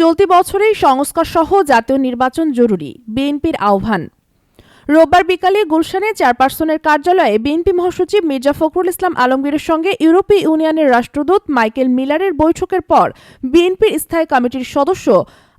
চলতি বছরেই সংস্কার সহ জাতীয় নির্বাচন জরুরি, বিএনপির আহ্বান। রোববার বিকালে গুলশানে চেয়ারপারসনের কার্যালয়ে বিএনপি মহাসচিব মির্জা ফখরুল ইসলাম আলমগীরের সঙ্গে ইউরোপীয় ইউনিয়নের রাষ্ট্রদূত মাইকেল মিলারের বৈঠকের পর বিএনপির স্থায়ী কমিটির সদস্য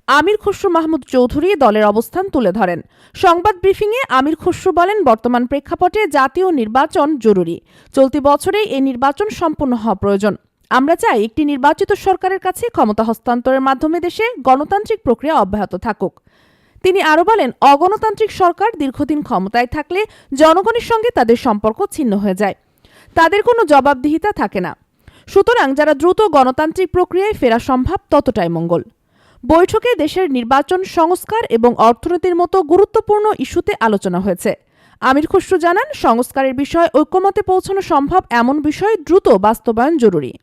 আমির খসরু মাহমুদ চৌধুরী দলের অবস্থান তুলে ধরেন। সংবাদ ব্রিফিংয়ে আমির খসরু বলেন, বর্তমান প্রেক্ষাপটে জাতীয় নির্বাচন জরুরি। চলতি বছরেই এই নির্বাচন সম্পন্ন হওয়া প্রয়োজন। আমরা চাই একটি নির্বাচিত সরকারের কাছে ক্ষমতা হস্তান্তরের মাধ্যমে দেশে গণতান্ত্রিক প্রক্রিয়া অব্যাহত থাকুক। তিনি আরও বলেন, অগণতান্ত্রিক সরকার দীর্ঘদিন ক্ষমতায় থাকলে জনগণের সঙ্গে তাদের সম্পর্ক ছিন্ন হয়ে যায়। তাদের কোনো জবাবদিহিতা থাকে না। সুতরাং যারা দ্রুত গণতান্ত্রিক প্রক্রিয়ায় ফেরা সম্ভব, ততটাই মঙ্গল। বৈঠকে দেশের নির্বাচন সংস্কার এবং অর্থনীতির মতো গুরুত্বপূর্ণ ইস্যুতে আলোচনা হয়েছে। আমির খসরু জানান, সংস্কারের বিষয়ে ঐক্যমতে পৌঁছানো সম্ভব এমন বিষয় দ্রুত বাস্তবায়ন জরুরি।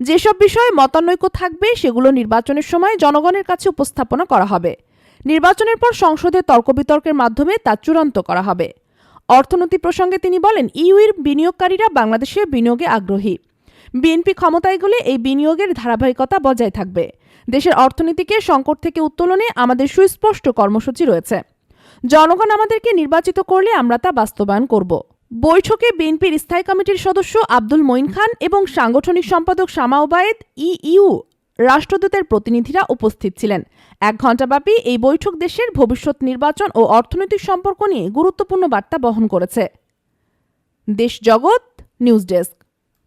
যেসব বিষয়ে মতানৈক্য থাকবে, সেগুলো নির্বাচনের সময় জনগণের কাছে উপস্থাপনা করা হবে। নির্বাচনের পর সংসদে তর্ক বিতর্কের মাধ্যমে তা চূড়ান্ত করা হবে। অর্থনীতি প্রসঙ্গে তিনি বলেন, ইউইর বিনিয়োগকারীরা বাংলাদেশে বিনিয়োগে আগ্রহী। বিএনপি ক্ষমতায় গেলে এই বিনিয়োগের ধারাবাহিকতা বজায় থাকবে। দেশের অর্থনীতিকে সংকট থেকে উত্তোলনে আমাদের সুস্পষ্ট কর্মসূচি রয়েছে। জনগণ আমাদেরকে নির্বাচিত করলে আমরা তা বাস্তবায়ন করব। বৈঠকে বিএনপির স্থায়ী কমিটির সদস্য আব্দুল মঈন খান এবং সাংগঠনিক সম্পাদক শামা ওবায়েদ, ইইউ, রাষ্ট্রদূতের প্রতিনিধিরা উপস্থিত ছিলেন। এক ঘণ্টাব্যাপী এই বৈঠক দেশের ভবিষ্যৎ নির্বাচন ও অর্থনৈতিক সম্পর্ক নিয়ে গুরুত্বপূর্ণ বার্তা বহন করেছে। দেশ জগৎ, নিউজ ডেস্ক।